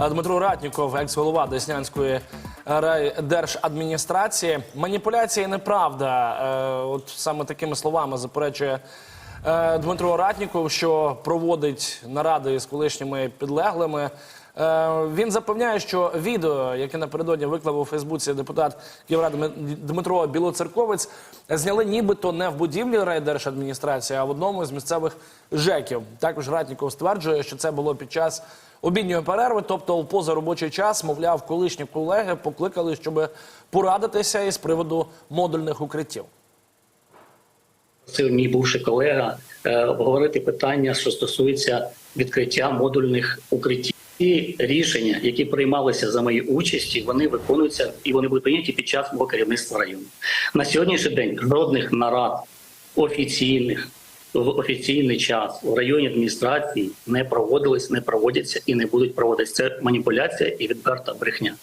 Е, Дмитро Ратніков, екс-голова Деснянської райдержадміністрації. Маніпуляція і неправда. Е, От саме такими словами заперечує Дмитро Ратніков, що проводить наради з колишніми підлеглими. Е, Він запевняє, що відео, яке напередодні виклав у Фейсбуці депутат Дми- Дмитро Білоцерковець, зняли нібито не в будівлі райдержадміністрації, а в одному з місцевих ЖЕКів. Також Ратніков стверджує, що це було під час обідньої перерви, тобто у позаробочий час, мовляв, колишні колеги покликали, щоб порадитися із приводу модульних укриттів. Просив мій бувший колега е, обговорити питання, що стосується відкриття модульних укриттів. І рішення, які приймалися за моєї участі, вони виконуються і вони будуть прийняті під час мого керівництва району. На сьогоднішній день жодних нарад офіційних в офіційний час у районі адміністрації не проводились, не проводяться і не будуть проводитися. Це маніпуляція і відверта брехня.